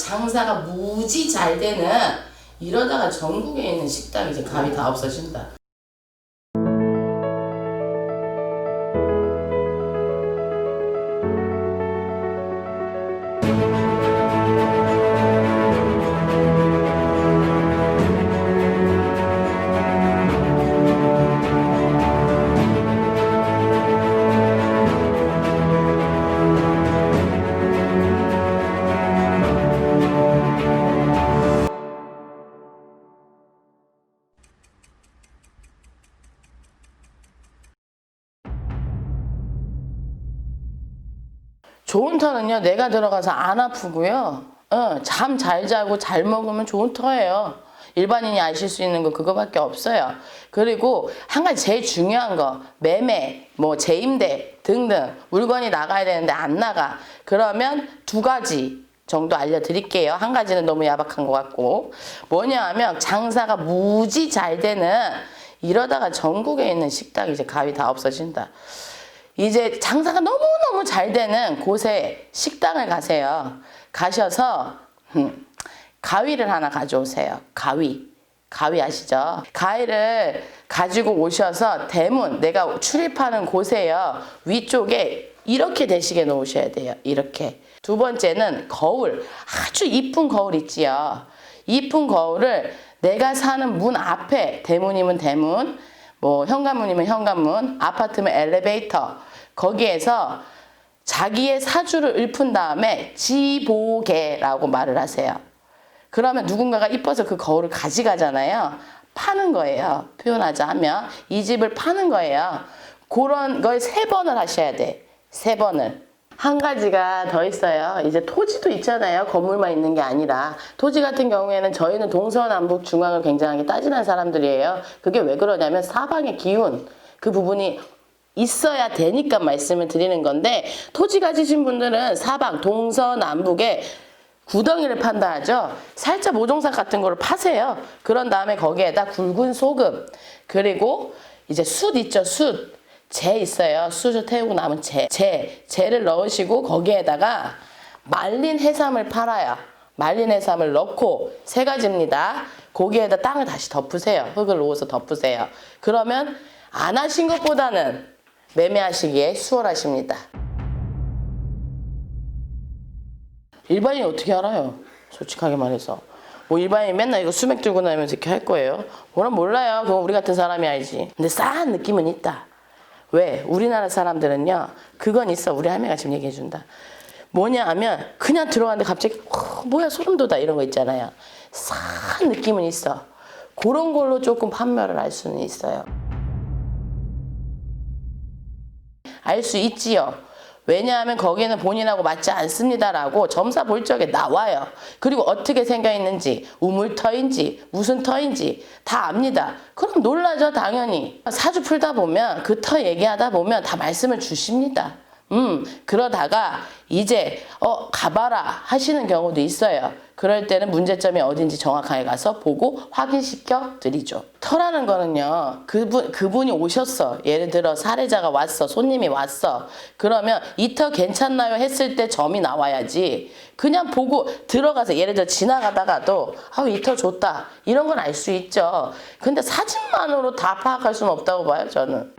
장사가 무지 잘 되는 이러다가 전국에 있는 식당 이제 감이 다 없어진다. 좋은 터는요, 내가 들어가서 안 아프고요. 어, 잠 잘 자고 잘 먹으면 좋은 터예요. 일반인이 아실 수 있는 거 그거밖에 없어요. 그리고 한 가지 제일 중요한 거 매매, 뭐 재임대 등등 물건이 나가야 되는데 안 나가. 그러면 두 가지 정도 알려드릴게요. 한 가지는 너무 야박한 것 같고 뭐냐 하면 장사가 무지 잘 되는 이러다가 전국에 있는 식당 이제 가위 다 없어진다. 이제 장사가 너무너무 잘 되는 곳에 식당을 가세요. 가셔서 음, 가위를 하나 가져오세요. 가위. 가위 아시죠? 가위를 가지고 오셔서 대문, 내가 출입하는 곳에요. 위쪽에 이렇게 대시게 놓으셔야 돼요. 이렇게. 두 번째는 거울. 아주 이쁜 거울 있지요. 이쁜 거울을 내가 사는 문 앞에, 대문이면 대문, 뭐 현관문이면 현관문, 아파트면 엘리베이터 거기에서 자기의 사주를 읊은 다음에 지보개라고 말을 하세요. 그러면 누군가가 이뻐서 그 거울을 가져가잖아요. 파는 거예요. 표현하자 하면 이 집을 파는 거예요. 그런 걸 세 번을 하셔야 돼. 세 번을. 한 가지가 더 있어요. 이제 토지도 있잖아요. 건물만 있는 게 아니라. 토지 같은 경우에는 저희는 동서 남북 중앙을 굉장히 따지는 사람들이에요. 그게 왜 그러냐면 사방의 기운, 그 부분이 있어야 되니까 말씀을 드리는 건데, 토지 가지신 분들은 사방, 동서 남북에 구덩이를 판다 하죠. 살짝 모종삽 같은 거를 파세요. 그런 다음에 거기에다 굵은 소금, 그리고 이제 숯 있죠, 숯. 재 있어요. 숯을 태우고 남은 재. 재. 재를 넣으시고 거기에다가 말린 해삼을 팔아요. 말린 해삼을 넣고 세 가지입니다. 거기에다 땅을 다시 덮으세요. 흙을 놓아서 덮으세요. 그러면 안 하신 것보다는 매매하시기에 수월하십니다. 일반인이 어떻게 알아요? 솔직하게 말해서. 뭐 일반인 맨날 이거 수맥 들고 다니면서 이렇게 할 거예요? 뭐라 몰라요. 그건 우리 같은 사람이 알지. 근데 싸한 느낌은 있다. 왜? 우리나라 사람들은요, 그건 있어. 우리 할매가 지금 얘기해 준다. 뭐냐 하면, 그냥 들어갔는데 갑자기, 어, 뭐야, 소름 돋아. 이런 거 있잖아요. 싸한 느낌은 있어. 그런 걸로 조금 판매를 할 수는 있어요. 알 수 있지요. 왜냐하면 거기는 본인하고 맞지 않습니다라고 점사 볼 적에 나와요. 그리고 어떻게 생겨 있는지, 우물터인지, 무슨 터인지 다 압니다. 그럼 놀라죠, 당연히. 사주 풀다 보면 그 터 얘기하다 보면 다 말씀을 주십니다. 음, 그러다가 이제, 어, 가봐라 하시는 경우도 있어요. 그럴 때는 문제점이 어딘지 정확하게 가서 보고 확인시켜 드리죠. 터라는 거는요, 그분, 그분이 오셨어. 예를 들어 사례자가 왔어. 손님이 왔어. 그러면 이 터 괜찮나요? 했을 때 점이 나와야지. 그냥 보고 들어가서 예를 들어 지나가다가도, 아, 이터 좋다. 이런 건 알 수 있죠. 근데 사진만으로 다 파악할 수는 없다고 봐요, 저는.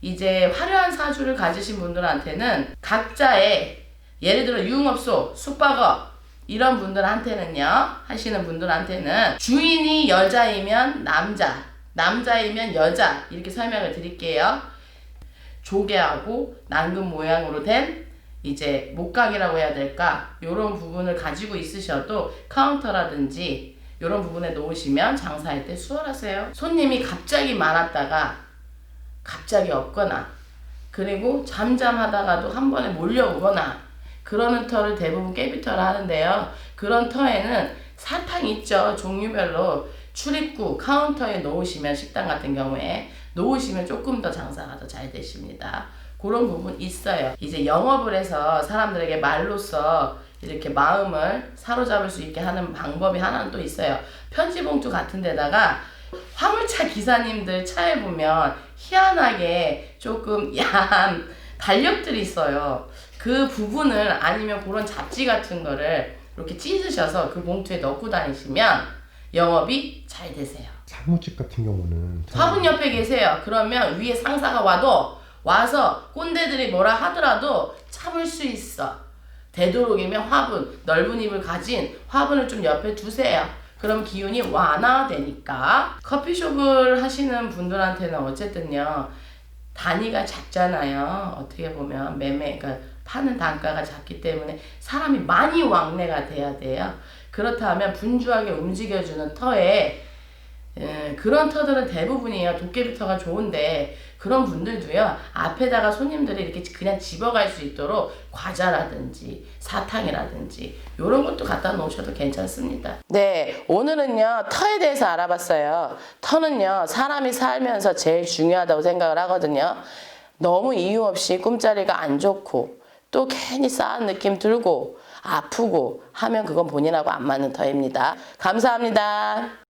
이제 화려한 사주를 가지신 분들한테는 각자의 예를 들어 유흥업소, 숙박업 이런 분들한테는요 하시는 분들한테는 주인이 여자이면 남자, 남자이면 여자 이렇게 설명을 드릴게요. 조개하고 난금 모양으로 된 이제 목각이라고 해야 될까 이런 부분을 가지고 있으셔도 카운터라든지 이런 부분에 놓으시면 장사할 때 수월하세요. 손님이 갑자기 많았다가 갑자기 없거나 그리고 잠잠하다가도 한 번에 몰려오거나 그러는 터를 대부분 깨비터를 하는데요. 그런 터에는 사탕 있죠. 종류별로 출입구 카운터에 놓으시면 식당 같은 경우에 놓으시면 조금 더 장사가 더 잘 되십니다. 그런 부분 있어요. 이제 영업을 해서 사람들에게 말로써 이렇게 마음을 사로잡을 수 있게 하는 방법이 하나는 또 있어요. 편지 봉투 같은 데다가 화물차 기사님들 차에 보면 희한하게 조금 야한 달력들이 있어요. 그그 부분을 아니면 그런 잡지 같은 거를 이렇게 찢으셔서 그 봉투에 넣고 다니시면 영업이 잘 되세요. 사무직 같은 경우는 화분 옆에 계세요. 그러면 위에 상사가 와도 와서 꼰대들이 뭐라 하더라도 참을 수 있어. 되도록이면 화분, 넓은 입을 가진 화분을 좀 옆에 두세요. 그럼 기운이 완화되니까 커피숍을 하시는 분들한테는 어쨌든요 단위가 작잖아요. 어떻게 보면 매매, 그러니까 파는 단가가 작기 때문에 사람이 많이 왕래가 돼야 돼요. 그렇다면 분주하게 움직여주는 터에 예, 그런 터들은 대부분이에요. 도깨비 터가 좋은데 그런 분들도요. 앞에다가 손님들이 이렇게 그냥 집어갈 수 있도록 과자라든지 사탕이라든지 이런 것도 갖다 놓으셔도 괜찮습니다. 네, 오늘은요 터에 대해서 알아봤어요. 터는요 사람이 살면서 제일 중요하다고 생각을 하거든요. 너무 이유 없이 꿈자리가 안 좋고 또 괜히 싸한 느낌 들고 아프고 하면 그건 본인하고 안 맞는 터입니다. 감사합니다.